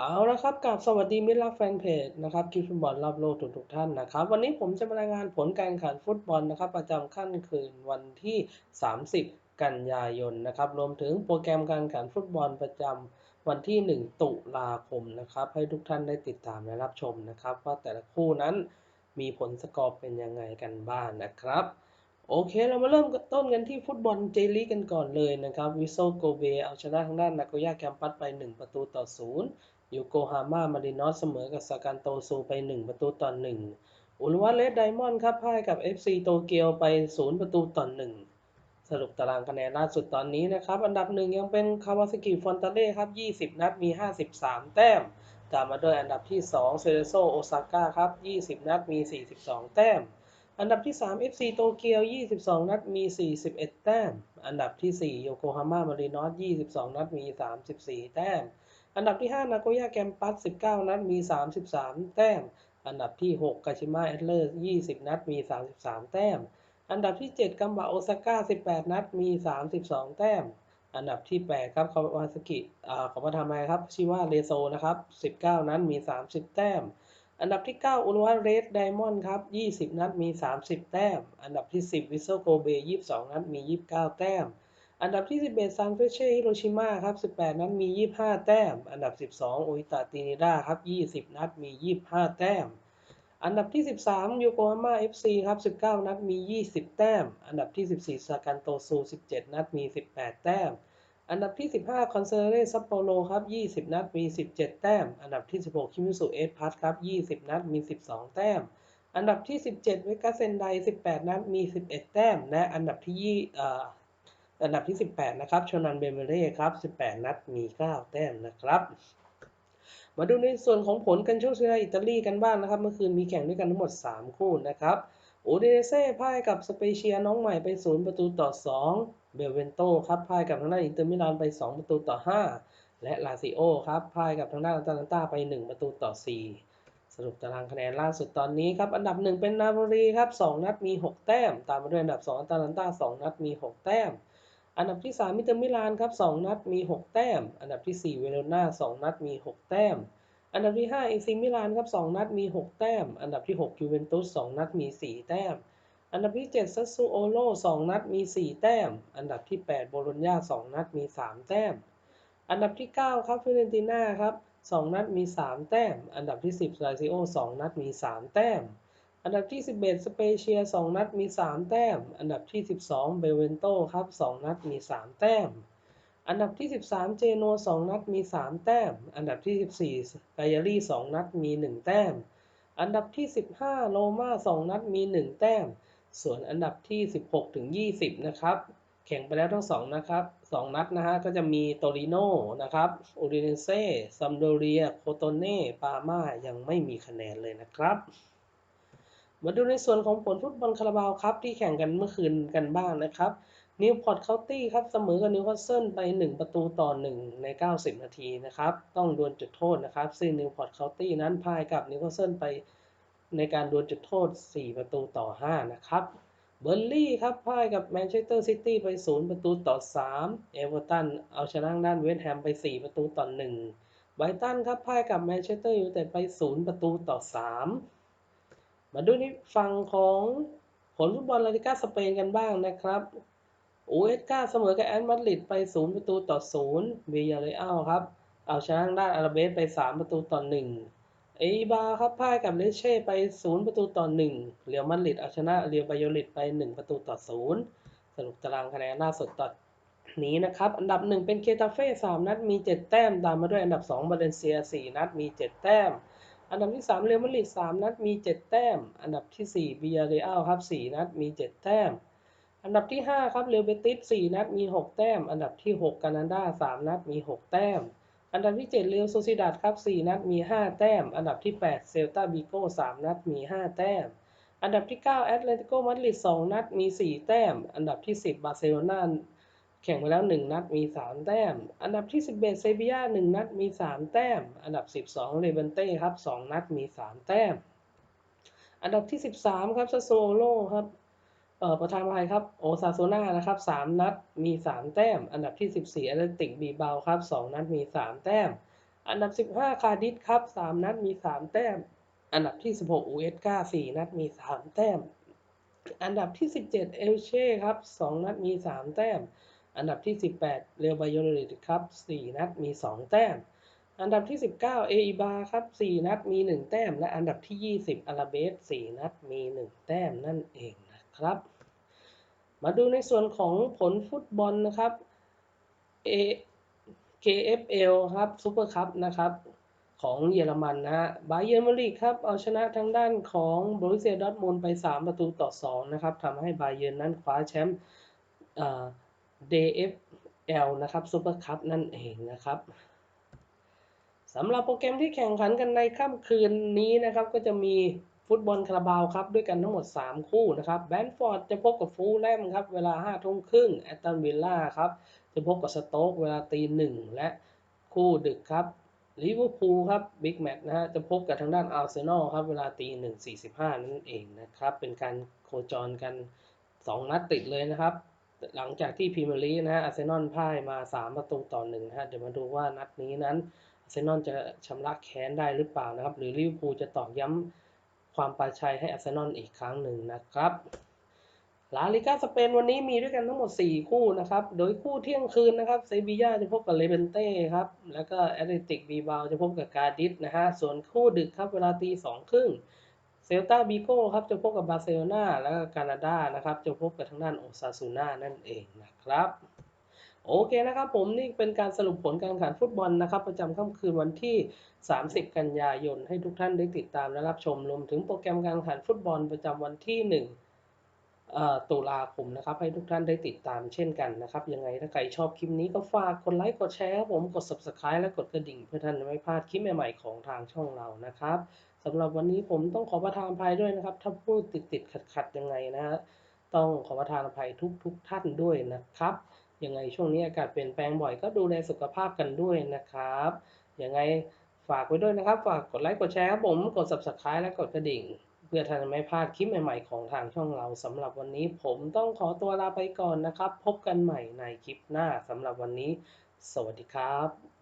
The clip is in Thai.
เอาละครับกับสวัสดีมิตรรักแฟนเพจนะครับคลิปฟุตบอลรอบโลกทุกทุกท่านนะครับ วันนี้ผมจะมารายงานผลการแข่งขันฟุตบอลนะครับ ประจำขั้นคืนวันที่ 30 กันยายนนะครับ รวมถึงโปรแกรมการแข่งขันฟุตบอลประจำวันที่ 1 ตุลาคมนะครับ ให้ทุกท่านได้ติดตามและรับชมนะครับ ว่าแต่ละคู่นั้นมีผลสกอร์เป็นยังไงกันบ้างนะครับโอเค เรามาเริ่มต้นกันที่ฟุตบอลเจลีกันก่อนเลยนะครับวิโซโกเบเอาชนะทางด้านนาโกย่าแคมปัสไป 1 ประตูต่อ 0 ยูโกฮาม่ามารินอสเสมอกับสกันโตซูไป 1 ประตูต่อ1อุลวาเลสไดมอนด์ครับพ่ายกับ FC โตเกียวไป 0 ประตูต่อ1สรุปตารางคะแนนล่าสุดตอนนี้นะครับ อันดับหนึ่งยังเป็นคาวาซากิฟอนตาเล่ครับ 20 นัดมี 53 แต้ม ตามมาด้วยอันดับที่ 2 เซเรโซโอซาก้าครับ 20 นัดมี 42 แต้มอันดับที่ 3 FC โตเกียว 22 นัด มี 41 แต้ม อันดับที่ 4 โยโกฮาม่า มารินอส 22 นัด มี 34 แต้ม อันดับที่ 5 นาโกย่าแกมปัส 19 นัดมี 33 แต้ม อันดับที่ 6 กาชิมะแอตเลอร์ 20 นัดมี 33 แต้ม อันดับที่ 7 กัมบะโอซาก้า 18 นัดมี 32 แต้ม อันดับที่ 8 ครับคาวาซากิอ่าขอประทานมาครับ ชิว่าเรโซนะครับ 19 นัดมี 30 แต้ม อันดับที่ 9 อุลวาเรสไดมอนด์ครับ 20 นัดมี 30 แต้ม อันดับที่ 10 วิโซโกเบ 22 นัดมี 29 แต้ม อันดับที่ 11 ซานเฟเช่ฮิโรชิมาครับ 18 นัดมี 25 แต้ม อันดับ 12 โออิตาตินิดาครับ 20 นัดมี 25 แต้ม อันดับที่ 13 โยโกฮาม่า FC ครับ 19 นัดมี 20 แต้ม อันดับที่ 14 ซากันโตซู 17 นัดมี 18 แต้ม อันดับที่ 15 คอนเซเรซัปโปโรครับ 20 นัดมี 17 แต้ม อันดับที่ 16 คิมิสุเอสพัทครับ 20 นัดมี 12 แต้มอันดับที่ 17 เวกัสเซนได 18 นัด มี 11 แต้ม และอันดับที่2เอันดับที่ 18 นะครับชนันเบเมเร่ครับ 18 นัดมี 9 แต้มนะครับ มาดูในส่วนของผลกันโชคชียร์อิตาลีกันบ้างนะครับ เมื่อคืนมีแข่งด้วยกันทั้งหมด 3 คู่นะครับอูดิเนเซ่พ่ายกับสเปเชียน้องใหม่ไป 0 ประตูต่อ 2 เบลเวนโตครับพ่ายกับทางด้านอินเตอร์มิลานไป 2 ประตูต่อ 5 และลาซิโอครับพ่ายกับทางด้านอาตาลันตาไป 1 ประตูต่อ 4 สรุปตารางคะแนนล่าสุดตอนนี้ครับ อันดับ 1 เป็นนาโปลีครับ 2 นัดมี 6 แต้ม ตามมาด้วยอันดับ 2อาตาลันตา2 นัดมี 6 แต้ม อันดับที่ 3 มิเตอร์มิลานครับ2นัดมี 6 แต้ม อันดับที่ 4 เวโรนา2นัดมี 6 แต้ม อันดับที่5เอซิมิลานครับ2นัดมี 6 แต้ม อันดับที่6ยูเวนตุส2นัดมี 4 แต้ม อันดับที่7ซัสซูโอโล2นัดมี 4 แต้ม อันดับที่ 8 โบโลญญา2นัดมี 3 แต้ม อันดับที่ 9 ครับฟิเรนติน่าครับ2นัดมี 3 แต้ม อันดับที่ 10ลาซิโอ2นัดมี 3 แต้ม อันดับที่ 11 สเปเชีย 2 นัดมี 3 แต้ม อันดับที่ 12 เบเวนโตครับ 2 นัดมี 3 แต้ม อันดับที่ 13 เจโน 2 นัดมี 3 แต้ม อันดับที่ 14ไกอารี่ 2 นัดมี 1 แต้ม อันดับที่ 15 โรมา2 นัดมี 1 แต้ม ส่วนอันดับที่ 16 ถึง 20 นะครับ แข่งไปแล้วทั้ง 2 นะครับ 2 นัดนะฮะ ก็จะมีโตริโนนะครับอูดิเนเซ่ซัมโดเรีย โคโตเน่ ปาม่า ยังไม่มีคะแนนเลยนะครับ มาดูในส่วนของผลฟุตบอลคาราบาวครับที่แข่งกันเมื่อคืนกันบ้างนะครับนิวพอร์ตเคานตี้ครับเสมอกับนิวคาสเซิลไป 1 ประตูต่อ 1 ใน 90 นาทีนะครับ ต้องดวลจุดโทษนะครับ ซึ่งนิวพอร์ตเคานตี้นั้นพ่ายกับนิวคาสเซิลไปในการดวลจุดโทษ 4 ประตูต่อ 5 นะครับเบอร์ลี่ครับพ่ายกับแมนเชสเตอร์ซิตี้ไป 0 ประตูต่อ 3 เอเวอร์ตันเอาชนะด้านเวสต์แฮมไป 4 ประตูต่อ 1 ไบรตันครับพ่ายกับแมนเชสเตอร์ยูไนเต็ดไป 0 ประตูต่อ 3 มาดูในฝั่งของผลฟุตบอลลาลิก้าสเปนกันบ้างนะครับอูเอสกาเสมอกับแอนมาดริดไป 0 ประตูต่อ 0วิยาเรอัลครับ เอาชนะด้านอาราเบสไป 3 ประตูต่อ 1 เอบาครับพ่ายกับเลเช่ไป 0 ประตูต่อ 1 เรียวมาดริดเอาชนะเรียวบายโอลิดไป 1 ประตูต่อ 0 สรุปตารางคะแนนล่าสุดตอนนี้นะครับ อันดับ 1 เป็นเคตาเฟ่ 3 นัดมี 7 แต้ม ตามมาด้วยอันดับ 2 บาเลนเซีย 4 นัดมี 7 แต้ม อันดับที่ 3 เรอัลมาดริด3นัดมี 7 แต้ม อันดับที่4บิยาเรอัลครับ 4 นัดมี 7 แต้ม อันดับที่ 5 ครับ เรอัลเบติส 4 นัดมี 6 แต้ม อันดับที่ 6 กานาดา 3 นัดมี 6 แต้ม อันดับที่ 7 เรอัลโซซิดัดครับ 4 นัดมี 5 แต้ม อันดับที่ 8 เซลตาบิโก้ 3 นัดมี 5 แต้ม อันดับที่ 9 แอตเลติโกมาดริด 2 นัดมี 4 แต้ม อันดับที่ 10 บาร์เซโลนา แข่งไปแล้ว 1 นัดมี 3 แต้ม อันดับที่ 11 เซบียา1นัดมี 3 แต้ม อันดับ 12เรเบนเต้ครับ 2 นัดมี 3 แต้ม อันดับที่ 13 ครับซาโซโลครับเอ่อประธานภัยครับโอซาโซนานะครับ3นัดมี 3 แต้ม อันดับที่ 14แอตเลติกบีเบาครับ 2 นัดมี 3 แต้ม อันดับ 15 คาร์ดิสครับ 3 นัดมี 3 แต้ม อันดับที่ 16อูเอสกา4นัดมี 3 แต้ม อันดับที่ 17 เอลเช่ครับ 2 นัดมี 3 แต้ม อันดับที่ 18 เรอัลบโอลิดครับ 4 นัดมี 2 แต้ม อันดับที่ 19 เออิบาครับ 4 นัดมี 1 แต้ม และอันดับที่ 20อาราเบส 4 นัดมี 1 แต้มนั่นเองนะครับ มาดูในส่วนของผลฟุตบอลนะครับ A KFL ครับซูเปอร์คัพนะครับของเยอรมันนะฮะบาเยอร์มิวนิกครับ เอาชนะทางด้านของบรูเซียดอทมุนไป 3 ประตูต่อ 2 นะครับทำให้บาเยอร์นั้นคว้าแชมป์อ่อ DFL นะครับซูเปอร์คัพนั่นเองนะครับสำหรับโปรแกรมที่แข่งขันกันในค่ำคืนนี้นะครับ ก็จะมีฟุตบอลคาราบาวครับ ด้วยกันทั้งหมด 3 คู่นะครับแบนฟอร์ดจะพบกับฟูลแลมครับ เวลา5ทุ่มครึ่งแอตตันวิลล่าครับ จะพบกับสโต๊กเวลาตีหนึ่งและคู่ดึกครับลิเวอร์พูลครับบิ๊กแมตช์นะฮะจะพบกับทางด้านอาร์เซนอลครับ เวลาตีหนึ่งสี่สิบห้านั่นเองนะครับ เป็นการโคจรกัน 2 นัดติดเลยนะครับ หลังจากที่พรีเมียร์ลีกนะฮะอาร์เซนอลพ่ายมา 3 ประตูต่อหนึ่งนะฮะเดี๋ยวมาดูว่านัดนี้นั้นอาร์เซนอลจะชำระแค้นได้หรือเปล่านะครับ หรือลิเวอร์พูลจะตอกย้ำความปราชัยให้อาร์เซนอลอีกครั้งหนึ่งนะครับลาลิกาสเปนวันนี้มีด้วยกันทั้งหมด 4 คู่นะครับ โดยคู่เที่ยงคืนนะครับเซบียาจะพบกับเลเบนเต้ครับ แล้วก็แอตเลติกบีบาจะพบกับกาดิสนะฮะ ส่วนคู่ดึกครับเวลาตีสองครึ่ง เซลตาบิโก้ครับจะพบกับบาร์เซโลนาแล้วก็กานาดานะครับจะพบกับทางด้านโอซาซูน่านั่นเองนะครับโอเคนะครับผมนี่เป็นการสรุปผลการแข่งขันฟุตบอลนะครับ ประจำค่ำคืนวันที่ 30 กันยายน ให้ทุกท่านได้ติดตามและรับชมรวมถึงโปรแกรมการแข่งขันฟุตบอลประจำวันที่ 1 ตุลาคมนะครับ ให้ทุกท่านได้ติดตามเช่นกันนะครับ ยังไงถ้าใครชอบคลิปนี้ก็ฝากกดไลค์กดแชร์ครับผมกด subscribe และกดกระดิ่งเพื่อท่านจะไม่พลาดคลิปใหม่ๆของทางช่องเรานะครับ สำหรับวันนี้ผมต้องขอประทานอภัยด้วยนะครับ ถ้าพูดติดติดขัดขัดยังไงนะฮะต้องขอประทานอภัยทุกทุกท่านด้วยนะครับยังไงช่วงนี้อากาศเปลี่ยนแปลงบ่อยก็ดูแลสุขภาพกันด้วยนะครับยังไงฝากไว้ด้วยนะครับ ฝากกดไลค์กดแชร์ครับผมกด subscribe และกดกระดิ่ง เพื่อท่านไม่พลาดคลิปใหม่ๆของทางช่องเราสำหรับวันนี้ ผมต้องขอตัวลาไปก่อนนะครับ พบกันใหม่ในคลิปหน้าสำหรับวันนี้ สวัสดีครับ